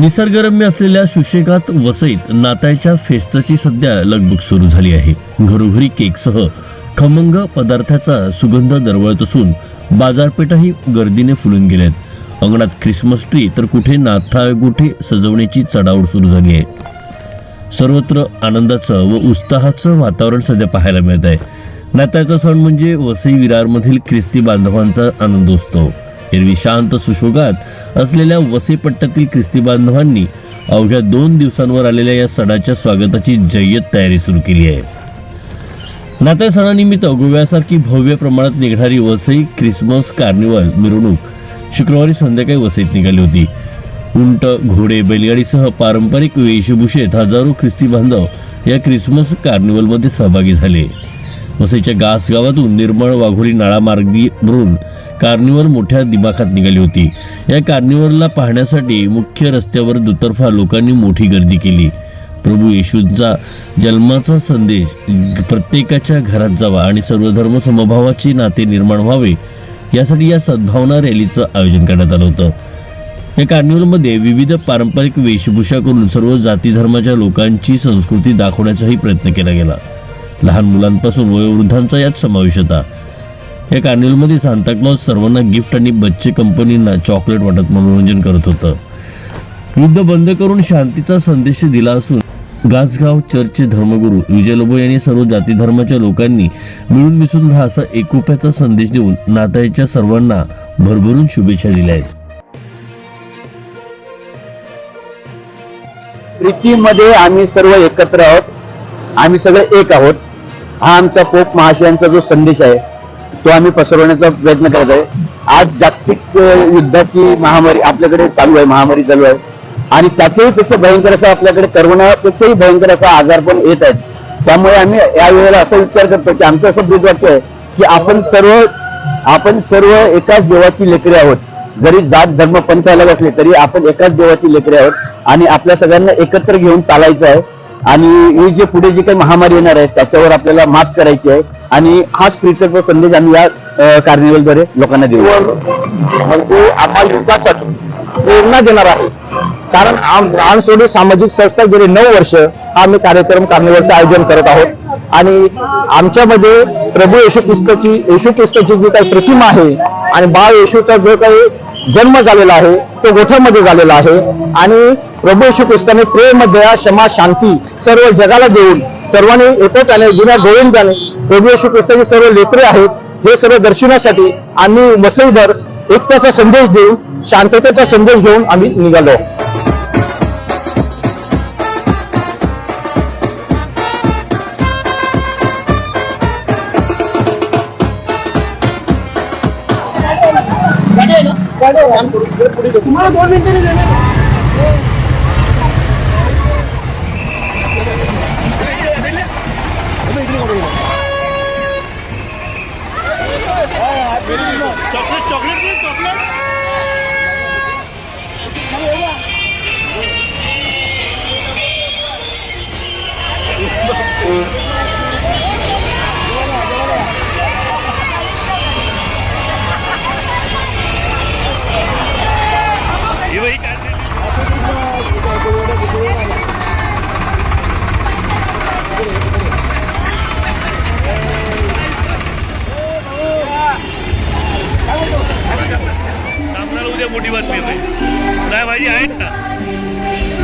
निसर्गरम्य असलेल्या सुशेगात वसईत नाताळच्या फेस्तची सध्या लगबग सुरू झाली आहे. घरोघरी केकसह खमंग पदार्थाचा सुगंध दरवळत असून बाजारपेठाही गर्दीने फुलून गेल्यात अंगणात ख्रिसमस ट्री तर कुठे नाथाळगुठे सजवण्याची चढावड सुरू झाली आहे. सर्वत्र आनंदाचं व उत्साहाचं वातावरण सध्या पाहायला मिळत आहे. नाताळचा सण म्हणजे वसई विरारमधील ख्रिस्ती बांधवांचा आनंदोत्सव. एरवी शांत सुशोगात असलेल्या वसेपट्ट्यातील ख्रिस्ती बांधवांनी अवघ्या दोन दिवसांवर आलेल्या या सणाच्या स्वागताची जय्यत तयारी सुरू केली आहे. नाताळ सणानिमित्त गोव्यासारखी भव्य प्रमाणात निघणारी वसई ख्रिसमस कार्निवल मिरवणूक शुक्रवारी संध्याकाळी वसईत निघाली होती. उंट घोडे बैलगाडीसह पारंपरिक वेशभूषेत हजारो ख्रिस्ती बांधव या ख्रिसमस कार्निवलमध्ये सहभागी झाले. वसईच्या गास गावातून निर्मळ वाघोली नाळामार्गी भरून कार्निवल मोठ्या दिमाखात निघाली होती. या कार्निवलला पाहण्यासाठी मुख्य रस्त्यावर दुतर्फा लोकांनी मोठी गर्दी केली. प्रभू येशूंचा जन्माचा संदेश प्रत्येकाच्या घरात जावा आणि सर्वधर्म समभावाचे नाते निर्माण व्हावे यासाठी या सद्भावना रॅलीचं आयोजन करण्यात आलं होतं. या कार्निवलमध्ये विविध पारंपरिक वेशभूषा करून सर्व जाती धर्माच्या लोकांची संस्कृती दाखवण्याचाही प्रयत्न केला गेला. लहान मुलांपासून वयोवृद्धांचा यात समावेश होता. या कार्निवलमध्ये सांताक्लॉज सर्वांना गिफ्ट आणि बच्चे कंपनींना चॉकलेट वाटत मनोरंजन करत होतं. युद्ध बंद करून शांतीचा संदेश दिला असून गासगाव चर्चचे धर्मगुरू विजयलोबो यांनी सर्व जाती धर्माच्या लोकांनी मिळून मिसळून हा असा एकोप्याचा संदेश देऊन नाताळच्या सर्वांना भरभरून शुभेच्छा दिल्या आहेत. प्रीतीमध्ये आम्ही सर्व एकत्र आहोत. आम्ही सगळे एक आहोत. हा आमचा पोप महाशयांचा जो संदेश आहे तो आम्ही पसरवण्याचा प्रयत्न करत आहे. आज जागतिक युद्धाची महामारी आपल्याकडे चालू आहे महामारी चालू आहे. आणि त्याच्याही पेक्षा भयंकर असा आपल्याकडे करोनापेक्षाही भयंकर असा आजार पण येत आहेत. त्यामुळे आम्ही या वेळेला असा विचार करतो की आमचं असं ब्रीद वाक्य आहे की आपण सर्व आपण सर्व एकाच देवाची लेकरे आहोत. जरी जात धर्म पंथ अलग असले तरी आपण एकाच देवाची लेकरे आहोत. आणि आपल्या सगळ्यांना एकत्र घेऊन चालायचं आहे. आणि ही जे पुढे जी काही महामारी येणार आहे त्याच्यावर आपल्याला मात करायची आहे. आणि हा स्प्रिटचा संदेश आम्ही या कार्निवलद्वारे लोकांना देऊ. म्हणजे आपण युगासाठी प्रेरणा देणार आहे. कारण सोडून सामाजिक संस्था गेली नऊ वर्ष हा आम्ही कार्यक्रम कार्निवलचं आयोजन करत आहोत. आणि आमच्यामध्ये प्रभू येशू ख्रिस्ताची येशू ख्रिस्ताची जी काही प्रतिमा आहे आणि बाळ येशूचा जो काही जन्म झालेला आहे तो गोठ्यामध्ये झालेला आहे. आणि प्रभू श्री ख्रिस्ताने प्रेम दया क्षमा शांती सर्व जगाला देऊन सर्वांनी एकोप्याने जुन्या गोविंदाने प्रभू श्री ख्रिस्ताचे सर्व लेकरे आहेत हे सर्व दर्शनासाठी आम्ही वसईभर एकताचा संदेश देऊन शांततेचा संदेश घेऊन आम्ही निघालो. आपल्याला उद्या मोठी बातमी आहे काय भाजी आहेत का